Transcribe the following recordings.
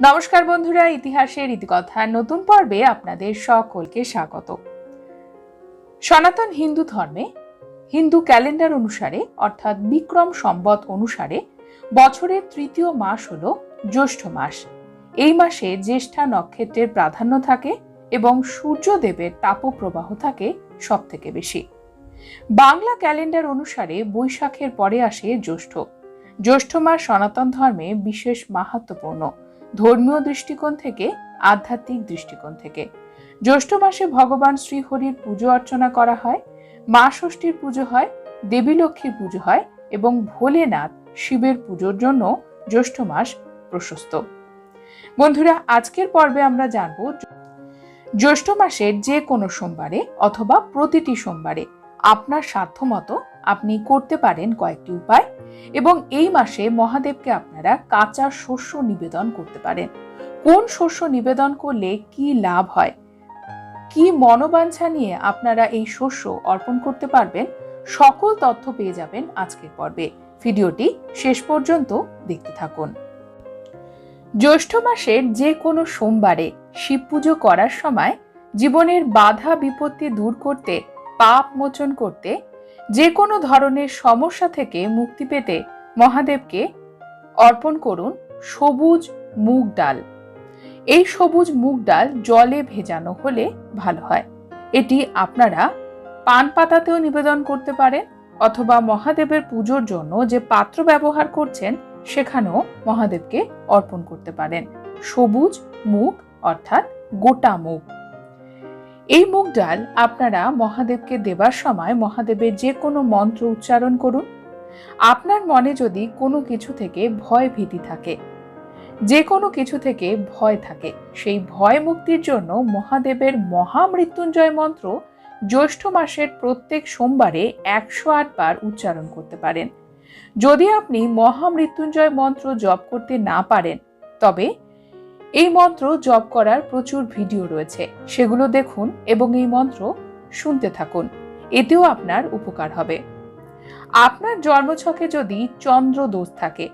নমস্কার বন্ধুরা, ইতিহাসের ইতিকথার নতুন পর্বে আপনাদের সকলকে স্বাগত। সনাতন হিন্দু ধর্মে হিন্দু ক্যালেন্ডার অনুসারে, অর্থাৎ বিক্রম সম্বত অনুসারে, বছরের তৃতীয় মাস হল জ্যৈষ্ঠ মাস। এই মাসে জ্যেষ্ঠা নক্ষত্রের প্রাধান্য থাকে এবং সূর্যদেবের তাপপ্রবাহ থাকে সব থেকে বেশি। বাংলা ক্যালেন্ডার অনুসারে বৈশাখের পরে আসে জ্যৈষ্ঠ। জ্যৈষ্ঠ মাস সনাতন ধর্মে বিশেষ মাহাত্মপূর্ণ ধর্মীয় দৃষ্টিকোণ থেকে, আধ্যাত্মিক দৃষ্টিকোণ থেকে। জ্যৈষ্ঠ মাসে ভগবান শ্রীহরির পুজো অর্চনা করা হয়, মা ষষ্ঠীর পুজো হয়, দেবী লক্ষ্মীর পুজো হয় এবং ভোলেনাথ শিবের পুজোর জন্য জ্যৈষ্ঠ মাস প্রশস্ত। বন্ধুরা, আজকের পর্বে আমরা জানব জ্যৈষ্ঠ মাসের যে কোনো সোমবারে অথবা প্রতিটি সোমবারে আপনার সাধ্যমতো আপনি করতে পারেন কয়েকটি উপায়। এবং এই মাসে মহাদেবকে আপনারা কাঁচা শস্য নিবেদন করতে পারেন। কোন শস্য নিবেদন করলে কি লাভ হয়? কি মনোবাঞ্ছা নিয়ে আপনারা এই শস্য অর্পণ করতে পারবেন? সকল তথ্য পেয়ে যাবেন আজকের পর্বে। ভিডিওটি শেষ পর্যন্ত দেখতে থাকুন। জ্যৈষ্ঠ মাসের যে কোনো সোমবারে শিব পুজো করার সময় জীবনের বাধা বিপত্তি দূর করতে, পাপ মোচন করতে যে কোনো ধরনের সমস্যা থেকে মুক্তি পেতে মহাদেবকে অর্পণ করুন সবুজ মুগ ডাল। এই সবুজ মুগ ডাল জলে ভেজানো হলে ভালো হয়। এটি আপনারা পান পাতাতেও নিবেদন করতে পারেন অথবা মহাদেবের পুজোর জন্য যে পাত্র ব্যবহার করছেন সেখানেও মহাদেবকে অর্পণ করতে পারেন। সবুজ মুগ অর্থাৎ গোটা মুগ। এই মুগ ডাল আপনারা মহাদেবকে দেবার সময় মহাদেবের যে কোনো মন্ত্র উচ্চারণ করুন। আপনার মনে যদি কোনো কিছু থেকে ভয় ভীতি থাকে, যে কোনো কিছু থেকে ভয় থাকে, সেই ভয় মুক্তির জন্য মহাদেবের মহামৃত্যুঞ্জয় মন্ত্র জ্যৈষ্ঠ মাসের প্রত্যেক সোমবারে একশো আট বার উচ্চারণ করতে পারেন। যদি আপনি মহামৃত্যুঞ্জয় মন্ত্র জপ করতে না পারেন, তবে এই মন্ত্র জপ করার প্রচুর ভিডিও রয়েছে। সেগুলো দেখুন এবং এই মন্ত্র শুনতে থাকুন। এতেও আপনার উপকার হবে। আপনার জন্মছকে যদি চন্দ্র দোষ থাকে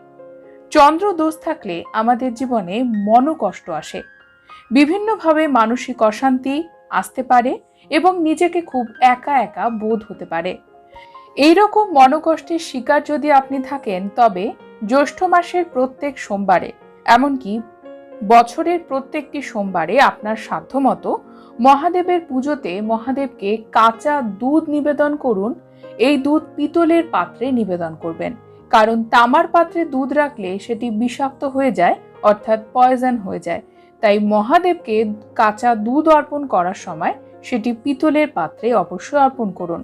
চন্দ্র দোষ থাকলে আমাদের জীবনে মনোকষ্ট আসে। বিভিন্নভাবে মানসিক অশান্তি আসতে পারে এবং নিজেকে খুব একা একা বোধ হতে পারে। এই রকম মনোকষ্টের শিকার যদি আপনি থাকেন, তবে জ্যৈষ্ঠ মাসের প্রত্যেক সোমবারে, এমনকি বছরের প্রত্যেকটি সোমবারে আপনার সাধ্যমতো মহাদেবের পুজোতে মহাদেবকে কাঁচা দুধ নিবেদন করুন। এই দুধ পিতলের পাত্রে নিবেদন করবেন। কারণ তামার পাত্রে দুধ রাখলে সেটি বিষাক্ত হয়ে যায়, অর্থাৎ পয়জন হয়ে যায়। তাই মহাদেবকে কাঁচা দুধ অর্পণ করার সময় সেটি পিতলের পাত্রে অবশ্যই অর্পণ করুন।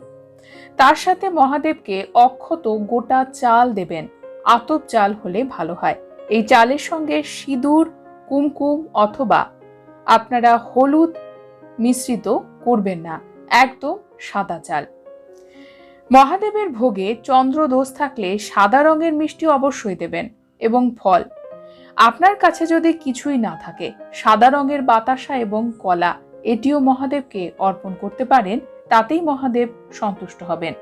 তার সাথে মহাদেবকে অক্ষত গোটা চাল দেবেন। আতপ চাল হলে ভালো হয়। এই চালের সঙ্গে সিঁদুর কুমকুম অথবা আপনারা হলুদ মিশ্রিত করবেন না, একদম সাদা চাল। মহাদেবের ভোগে চন্দ্র দোষ থাকলে সাদা রঙের মিষ্টি অবশ্যই দেবেন এবং ফল। আপনার কাছে যদি কিছুই না থাকে, সাদা রঙের বাতাসা এবং কলা, এটিও মহাদেবকে অর্পণ করতে পারেন, তাতেই মহাদেব সন্তুষ্ট হবেন।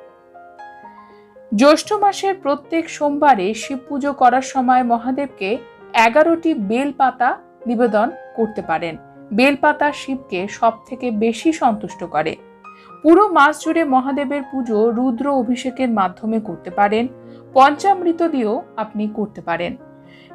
জ্যৈষ্ঠ মাসের প্রত্যেক সোমবারে শিব পুজো করার সময় মহাদেবকে এগারোটি বেল পাতা নিবেদন করতে পারেন। বেলপাতা শিবকে সব থেকে বেশি সন্তুষ্ট করে। পুরো মাস জুড়ে মহাদেবের পুজো রুদ্র অভিষেকের মাধ্যমে করতে পারেন। পঞ্চামৃত দিয়েও আপনি করতে পারেন।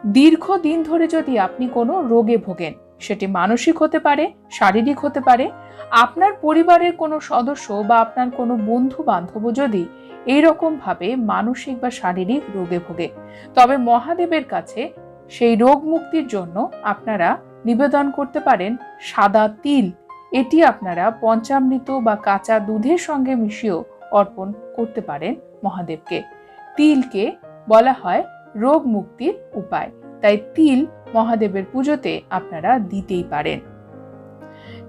দীর্ঘদিন ধরে যদি আপনি কোনো রোগে ভোগেন, সেটি মানসিক হতে পারে, শারীরিক হতে পারে, আপনার পরিবারের কোনো সদস্য বা আপনার কোনো বন্ধু বান্ধব যদি এইরকম ভাবে মানসিক বা শারীরিক রোগে ভোগে, তবে মহাদেবের কাছে সেই রোগ মুক্তির জন্য আপনারা নিবেদন করতে পারেন সাদা তিল। এটি আপনারা পঞ্চামৃত বা কাঁচা দুধের সঙ্গে মিশিয়েও অর্পণ করতে পারেন মহাদেবকে। তিলকে বলা হয় রোগ মুক্তির উপায়। তাই তিল মহাদেবের পুজোতে আপনারা দিতেই পারেন।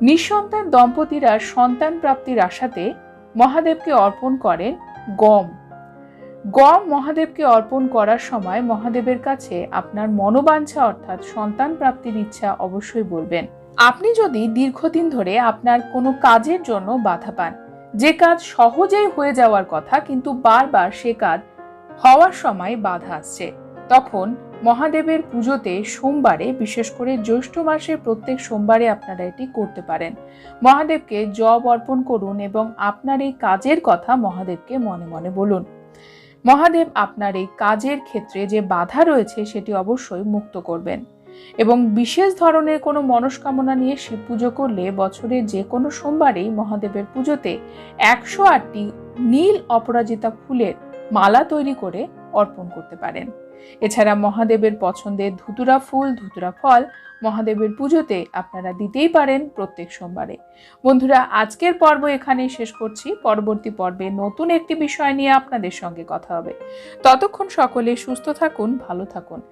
নিঃসন্তান দম্পতিরা সন্তান প্রাপ্তির আশাতে মহাদেবকে অর্পণ করেন গম। গম মহাদেবকে অর্পণ করার সময় মহাদেবের কাছে আপনার মনোবাঞ্ছা অর্থাৎ সন্তান প্রাপ্তির ইচ্ছা অবশ্যই বলবেন। আপনি যদি দীর্ঘদিন ধরে আপনার কোনো কাজের জন্য বাধা পান, যে কাজ সহজেই হয়ে যাওয়ার কথা কিন্তু বারবার সে কাজ হওয়ার সময় বাধা আসছে, তখন মহাদেবের পুজোতে সোমবারে, বিশেষ করে জ্যৈষ্ঠ মাসের প্রত্যেক সোমবারে আপনারা এটি করতে পারেন। মহাদেবকে জব অর্পণ করুন এবং আপনার এই কাজের কথা মহাদেবকে মনে মনে বলুন। মহাদেব আপনার এই কাজের ক্ষেত্রে যে বাধা রয়েছে সেটি অবশ্যই মুক্ত করবেন। এবং বিশেষ ধরনের কোনো মনস্কামনা নিয়ে শিব পুজো করলে বছরের যে কোনো সোমবারেই মহাদেবের পুজোতে একশো আটটি নীল অপরাজিতা ফুলের মালা তৈরি করে অর্পণ করতে পারেন। এছাড়া মহাদেবের পছন্দের ধুতুরা ফুল, ধুতুরা ফল মহাদেবের পুজোতে আপনারা দিতেই পারেন প্রত্যেক সোমবারে। বন্ধুরা, আজকের পর্ব এখানেই শেষ করছি। পরবর্তী পর্বে নতুন একটি বিষয় নিয়ে আপনাদের সঙ্গে কথা হবে। ততক্ষণ সকলে সুস্থ থাকুন, ভালো থাকুন।